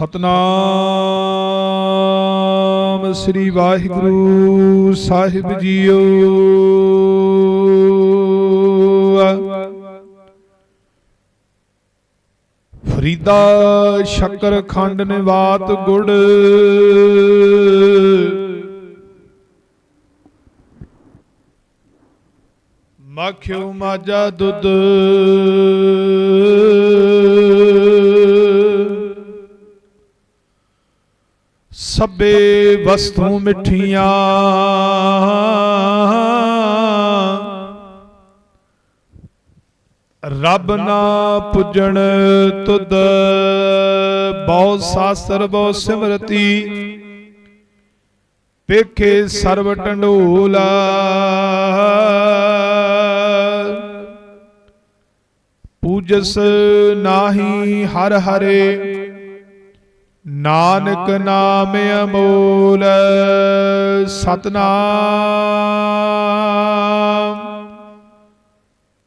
ਸਤਨਾਮ ਸ੍ਰੀ ਵਾਹਿਗੁਰੂ ਸਾਹਿਬ ਜੀਓ। ਫਰੀਦਾ ਸ਼ੱਕਰ ਖੰਡ ਨਿਵਾਤ ਗੁੜ। ਮੱਖਿਓ ਮਾਜਾ ਦੁੱਧ। ਸਭੇ ਵਸਤੂ ਮਿੱਠੀਆਂ। ਰੱਬ ਨਾ ਪੁੱਜਣ ਤੁਧ, ਬਹੁ ਸਾਸਰ ਬਹੁ ਸਿਮਰਤੀ। ਪੇਖੇ ਸਰਬ ਟੰਡੋਲਾ। ਪੂਜਸ ਨਾਹੀ ਹਰ ਹਰੇ। ਨਾਨਕ ਨਾਮ ਅਮੋਲ ਸਤਨਾਮ।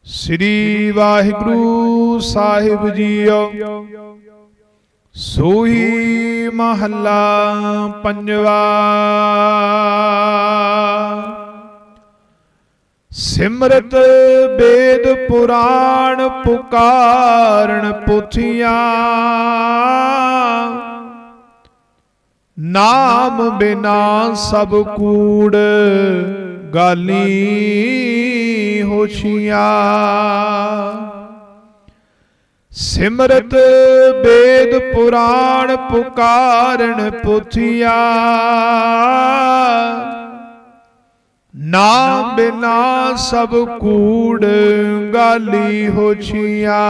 ਸ੍ਰੀ ਵਾਹਿਗੁਰੂ ਸਾਹਿਬ ਜੀਓ। ਸੋਹੀ ਮਹੱਲਾ ਪੰਜਵਾ। ਸਿਮਰਤ ਵੇਦ ਪੁਰਾਣ ਪੁਕਾਰਣ ਪੁਥੀਆਂ। ਨਾਮ ਬਿਨਾ ਸਭ ਕੂੜ। ਗਾਲੀ ਹੋਛੀਆਂ। ਸਿਮਰਤ ਵੇਦ ਪੁਰਾਣ ਪੁਕਾਰਣ ਪੁਥੀਆਂ। ਨਾਮ ਬਿਨਾ ਸਭ ਕੂੜ ਗਾਲੀ ਹੋਛੀਆਂ।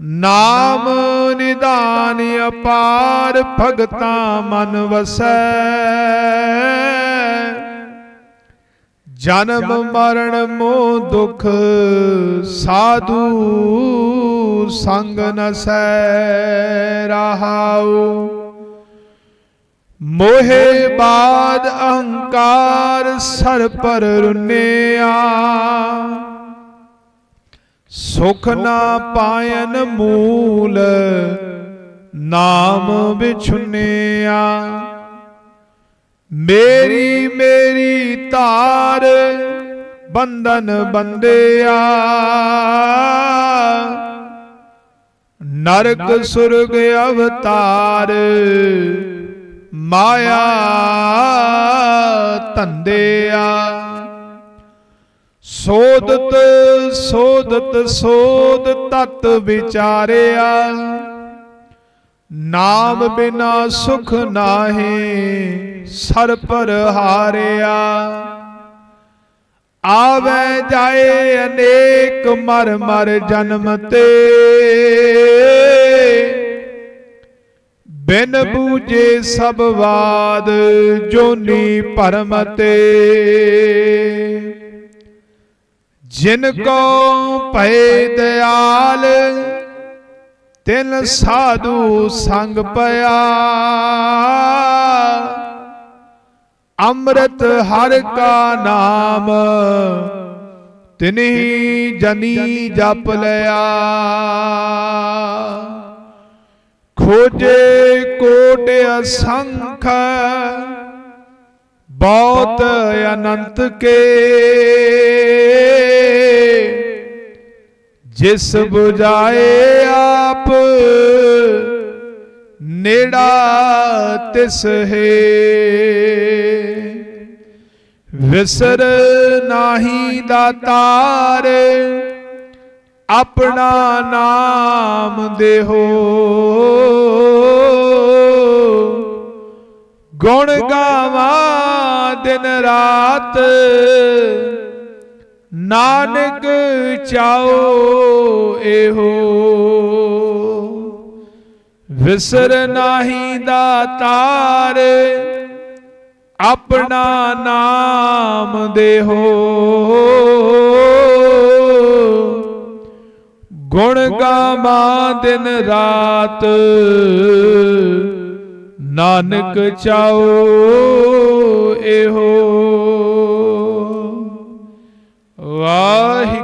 ਨਾਮ ਨਿਦਾਨ ਅਪਾਰ ਭਗਤਾ ਮਨ ਵਸੈ। ਜਨਮ ਮਰਨ ਮੋਹ ਦੁਖ ਸਾਧੂ ਸੰਗ ਨਸੈ ਰਹਾਉ। ਮੋਹਿ ਬਾਦ ਅਹੰਕਾਰ ਸਰ ਪਰ ਰੁਨਿਆ। ਸੁਖ ਨਾ ਪਾਇਨ ਮੂਲ, ਨਾਮ ਵਿਛੁਨਿਆ। ਮੇਰੀ ਮੇਰੀ ਧਾਰ ਬੰਧਨ ਬੰਦਿਆ। ਨਰਕ ਸੁਰਗ ਅਵਤਾਰ ਮਾਇਆ ਧੰਦਿਆ। ਸੋਦਤ ਸੋਦਤ, ਸੋਦ ਤਤ ਵਿਚਾਰਿਆ। ਨਾਮ ਬਿਨਾ ਸੁਖ ਨਾਹੀ ਸਰ ਪਰ ਹਾਰਿਆ। ਆਵੇ ਜਾਏ ਅਨੇਕ ਮਰ ਮਰ ਜਨਮ ਤੇ। ਬਿਨ ਬੂਝੇ ਸਭ ਬਾਦ ਜੋਨੀ ਪਰਮ ਤੇ। ਜਿਨ ਕੋ ਭਏ ਦਿਆਲ ਤਿਨ ਸਾਧੂ ਸੰਗ ਪਿਆ। ਅੰਮ੍ਰਿਤ ਹਰ ਕਾ ਨਾਮ ਤਿਨਹੀ ਜਨੀ ਜਪ ਲਿਆ। ਖੋਜੇ ਕੋਟ ਅਸੰਖ ਬਹੁਤ ਅਨੰਤ ਕੇ। ਜਿਸ 부ਜਾਏ ਆਪ, ਨੇੜਾ ਤਿਸ ਹੈ। ਵਿਸਰ ਨਾਹੀ ਦਾਤਾਰ ਆਪਣਾ ਨਾਮ ਦੇਹੋ। ਗੁਣ ਗਾਵਾਂ ਦਿਨ ਰਾਤ ਨਾਨਕ ਚਾਓ ਇਹੋ। ਵਿਸਰ ਨਾਹੀ ਦਾਤਾਰ ਆਪਣਾ ਨਾਮ ਦੇਹੋ। ਗੁਣ ਗਾਵਾਂ ਦਿਨ ਰਾਤ, ਨਾਨਕ ਚਾਓ ਇਹੋ।